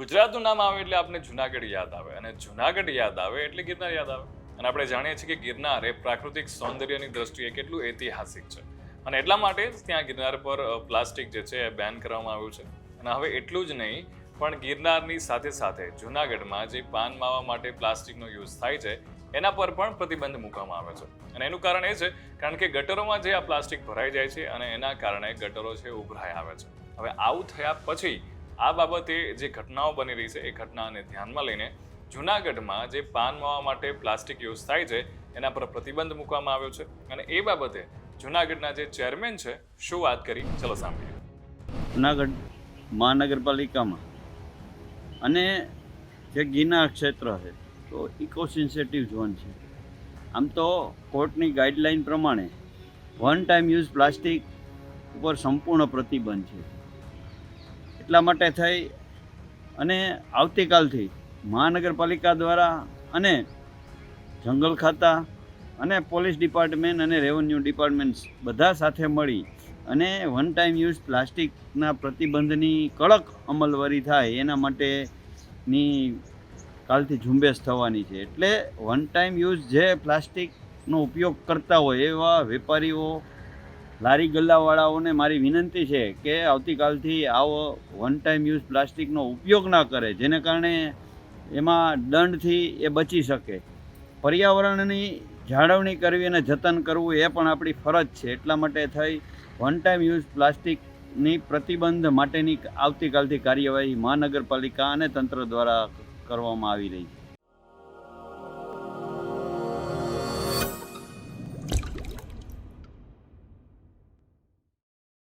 ગુજરાતનું નામ આવે એટલે આપણે જુનાગઢ યાદ આવે. અને જુનાગઢ યાદ આવે એટલે ગિરનાર યાદ આવે. અને આપણે જાણીએ છીએ કે ગિરનાર એ પ્રાકૃતિક સૌંદર્યની દ્રષ્ટિએ કેટલું ઐતિહાસિક છે. અને એટલા માટે જ ત્યાં ગિરનાર પર પ્લાસ્ટિક જે છે એ બેન કરવામાં આવ્યું છે. અને હવે એટલું જ નહીં, પણ ગિરનારની સાથે સાથે જુનાગઢમાં જે પાન માવા માટે પ્લાસ્ટિકનો યુઝ થાય છે, એના પર પણ પ્રતિબંધ મૂકવામાં આવે છે. અને એનું કારણ એ છે, કારણ કે ગટરોમાં જે આ પ્લાસ્ટિક ભરાઈ જાય છે અને એના કારણે ગટરો છે ઉભરાઈ આવે છે. હવે આવું થયા પછી આ બાબતે જે ઘટનાઓ બની રહી છે, એ ઘટનાને ધ્યાનમાં લઈને જુનાગઢમાં જે પાન માવા માટે પ્લાસ્ટિક યુઝ થાય છે, એના પર પ્રતિબંધ મૂકવામાં આવ્યો છે અને એ બાબતે જુનાગઢના જે ચેરમેન છે, શું વાત કરી? ચલો સાંભળીએ. જુનાગઢ મહાનગરપાલિકામાં અને જે ગિરનાર ક્ષેત્ર છે, તો ઇકો સેન્સિટિવ ઝોન છે. આમ તો કોર્ટની ગાઈડલાઈન પ્રમાણે વન ટાઈમ યુઝ પ્લાસ્ટિક ઉપર સંપૂર્ણ પ્રતિબંધ છે. એટલા માટે થઈ અને આવતીકાલથી મહાનગરપાલિકા દ્વારા અને જંગલ ખાતા અને પોલીસ ડિપાર્ટમેન્ટ અને રેવન્યુ ડિપાર્ટમેન્ટ બધા સાથે મળી અને વન ટાઈમ યુઝ પ્લાસ્ટિકના પ્રતિબંધની કડક અમલવારી થાય એના માટેની કાલથી ઝુંબેશ થવાની છે. એટલે વન ટાઈમ યુઝ જે પ્લાસ્ટિકનો ઉપયોગ કરતા હોય એવા વેપારીઓ લારી ગલ્લાવાળાઓને મારી વિનંતી છે કે આવતીકાલથી આવો વન ટાઈમ યુઝ પ્લાસ્ટિકનો ઉપયોગ ના કરે, જેને કારણે એમાં દંડથી એ બચી શકે. પર્યાવરણની જાળવણી કરવી અને જતન કરવું એ પણ આપણી ફરજ છે. એટલા માટે થઈ વન ટાઈમ યુઝ પ્લાસ્ટિકની પ્રતિબંધ માટેની આવતીકાલથી કાર્યવાહી મહાનગરપાલિકા અને તંત્ર દ્વારા કરવામાં આવી રહી છે.